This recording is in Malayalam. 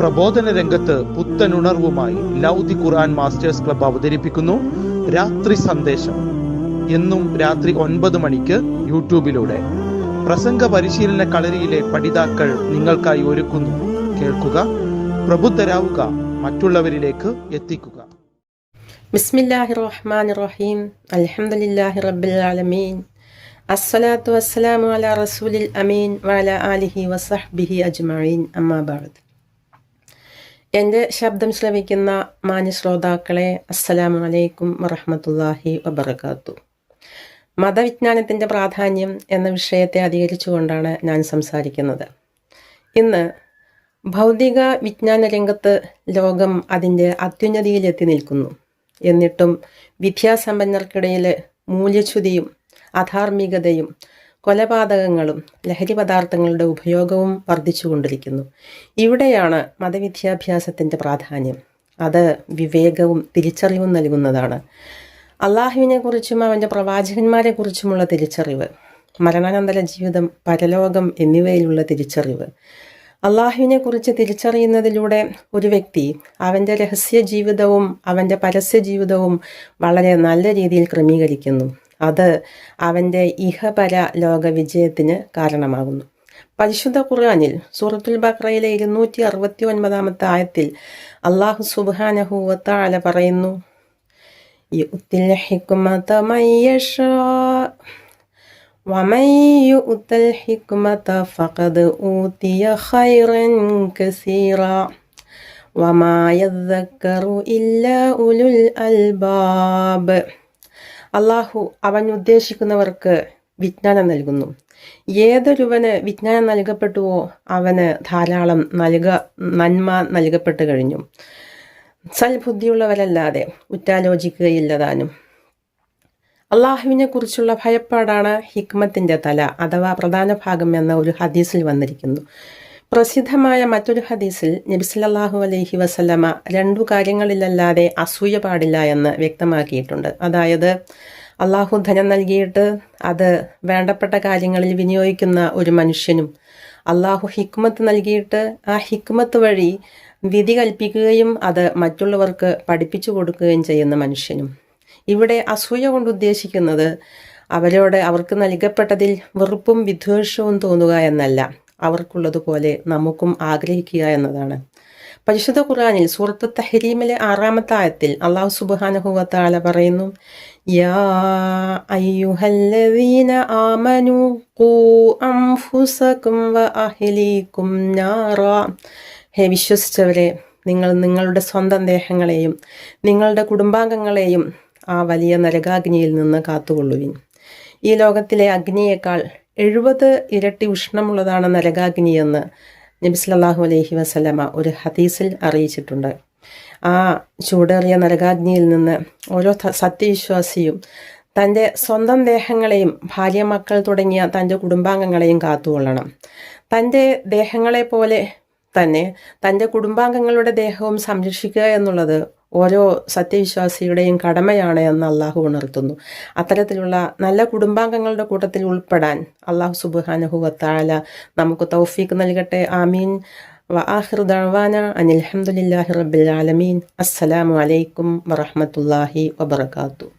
പ്രബോധന രംഗത്ത് പുത്തനുണർവുമായി ലൗദി ഖുർആൻ മാസ്റ്റേഴ്സ് ക്ലബ് അവതരിപ്പിക്കുന്നു. രാത്രി സന്ദേശം. എന്നും രാത്രി ഒൻപത് മണിക്ക് യൂട്യൂബിലൂടെ. പ്രസംഗ പരിശീലന കളരിയിലെ പഠിതാക്കൾ നിങ്ങൾക്കായി ഒരുക്കുന്നു. കേൾക്കുക പ്രബുദ്ധരാവുക മറ്റുള്ളവരിലേക്ക് എത്തിക്കുക. റഹീം റബ്ബിൽ ആലമീൻ. അസ്സലാത്തു വസ്സലാമു അലാ റസൂലിൽ അമീൻ വഅല ആലിഹി വസഹ്ബിഹി അജ്മഈൻ. അമ്മാ ബഅദ് എന്റെ ശബ്ദം ശ്രവിക്കുന്ന മാന്യ ശ്രോതാക്കളെ അസ്സലാമു അലൈക്കും വറഹമത്തല്ലാഹി വബർക്കാത്തു മതവിജ്ഞാനത്തിന്റെ പ്രാധാന്യം എന്ന വിഷയത്തെ അധികരിച്ചുകൊണ്ടാണ് ഞാൻ സംസാരിക്കുന്നത്. ഇന്ന് ഭൗതിക വിജ്ഞാന രംഗത്ത് ലോകം അതിന്റെ അത്യുന്നതിയിലെത്തി നിൽക്കുന്നു. എന്നിട്ടും വിദ്യാസമ്പന്നർക്കിടയിൽ മൂല്യച്യുതിയും അധാർമികതയും കൊലപാതകങ്ങളും ലഹരി പദാർത്ഥങ്ങളുടെ ഉപയോഗവും വർദ്ധിച്ചുകൊണ്ടിരിക്കുന്നു. ഇവിടെയാണ് മതവിദ്യാഭ്യാസത്തിന്റെ പ്രാധാന്യം. അത് വിവേകവും തിരിച്ചറിവും നൽകുന്നതാണ്. അള്ളാഹുവിനെക്കുറിച്ചും അവന്റെ പ്രവാചകന്മാരെക്കുറിച്ചുമുള്ള തിരിച്ചറിവ് മരണാനന്തര ജീവിതം പരലോകം എന്നിവയിലുള്ള തിരിച്ചറിവ്. അള്ളാഹുവിനെക്കുറിച്ച് തിരിച്ചറിയുന്നതിലൂടെ ഒരു വ്യക്തി അവന്റെ രഹസ്യ ജീവിതവും അവന്റെ പരസ്യ ജീവിതവും വളരെ നല്ല രീതിയിൽ ക്രമീകരിക്കുന്നു. അത് അവന്റെ ഇഹപര ലോക വിജയത്തിന് കാരണമാകുന്നു. പരിശുദ്ധ ഖുർആാനിൽ സൂറത്തുൽ ബക്രയിലെ ഇരുന്നൂറ്റി അറുപത്തി ഒൻപതാമത്തെ ആയത്തിൽ അള്ളാഹു സുബാനഹുവത്താല പറയുന്നു യുത്തിൽ അള്ളാഹു അവൻ ഉദ്ദേശിക്കുന്നവർക്ക് വിജ്ഞാനം നൽകുന്നു. ഏതൊരുവന് വിജ്ഞാനം നൽകപ്പെട്ടുവോ അവന് ധാരാളം നൽക നന്മ നൽകപ്പെട്ടു കഴിഞ്ഞു. സൽബുദ്ധിയുള്ളവരല്ലാതെ ഉറ്റാലോചിക്കുകയില്ലതാനും അള്ളാഹുവിനെ കുറിച്ചുള്ള ഭയപ്പാടാണ് ഹിക്മത്തിന്റെ തല അഥവാ പ്രധാന ഭാഗം എന്ന ഒരു ഹദീസിൽ വന്നിരിക്കുന്നു. പ്രസിദ്ധമായ മറ്റൊരു ഹദീസിൽ നബിസല്ലാഹു അലൈഹി വസല്ലമ രണ്ടു കാര്യങ്ങളിലല്ലാതെ അസൂയ പാടില്ല എന്ന് വ്യക്തമാക്കിയിട്ടുണ്ട്. അതായത് അള്ളാഹു ധനം നൽകിയിട്ട് അത് വേണ്ടപ്പെട്ട കാര്യങ്ങളിൽ വിനിയോഗിക്കുന്ന ഒരു മനുഷ്യനും അള്ളാഹു ഹിക്മത്ത് നൽകിയിട്ട് ആ ഹിക്മത്ത് വഴി വിധി കൽപ്പിക്കുകയും അത് മറ്റുള്ളവർക്ക് പഠിപ്പിച്ചു കൊടുക്കുകയും ചെയ്യുന്ന മനുഷ്യനും. ഇവിടെ അസൂയ കൊണ്ട് ഉദ്ദേശിക്കുന്നത് അവരോട് അവർക്ക് നൽകപ്പെട്ടതിൽ വെറുപ്പും വിദ്വേഷവും തോന്നുക എന്നല്ല. അവർക്കുള്ളതുപോലെ നമുക്കും ആഗ്രഹിക്കുക എന്നതാണ്. പരിശുദ്ധ ഖുറാനിൽ സൂറത്ത് തഹരീമിലെ ആറാമത്തെ ആയത്തിൽ അള്ളാഹു സുബാനഹുവത്താല പറയുന്നു യാ ആമനു അംഫുസകും ഹേ വിശ്വസിച്ചവരെ നിങ്ങൾ നിങ്ങളുടെ സ്വന്തം ദേഹങ്ങളെയും നിങ്ങളുടെ കുടുംബാംഗങ്ങളെയും ആ വലിയ നരകാഗ്നിയിൽ നിന്ന് കാത്തുകൊള്ളുവിൻ. ഈ ലോകത്തിലെ അഗ്നിയേക്കാൾ എഴുപത് ഇരട്ടി ഉഷ്ണമുള്ളതാണ് നരകാഗ്നി എന്ന് നബിസ്ലാഹു അലൈഹി വസല്ലമ ഒരു ഹദീസിൽ അറിയിച്ചിട്ടുണ്ട്. ആ ചൂടേറിയ നരകാഗ്നിയിൽ നിന്ന് ഓരോ സത്യവിശ്വാസിയും തന്റെ സ്വന്തം ദേഹങ്ങളെയും ഭാര്യ മക്കൾ തുടങ്ങിയ തന്റെ കുടുംബാംഗങ്ങളെയും കാത്തുകൊള്ളണം. തന്റെ ദേഹങ്ങളെ പോലെ തന്നെ തന്റെ കുടുംബാംഗങ്ങളുടെ ദേഹവും സംരക്ഷിക്കുക എന്നുള്ളത് ഓരോ സത്യവിശ്വാസിയുടെയും കടമയാണ് എന്ന് അള്ളാഹു ഉണർത്തുന്നു. അത്തരത്തിലുള്ള നല്ല കുടുംബാംഗങ്ങളുടെ കൂട്ടത്തിൽ ഉൾപ്പെടാൻ അള്ളാഹു സുബാനഹുവത്താല നമുക്ക് തൗഫീക്ക് നൽകട്ടെ. ആമീൻ. വആഖിർ ദഅവാന അനിൽഹമുല്ലാഹി റബ്ബിൽ ആലമീൻ. അസ്സലാമു അലൈക്കും വറഹമത്തല്ലാഹി വബർക്കാത്തു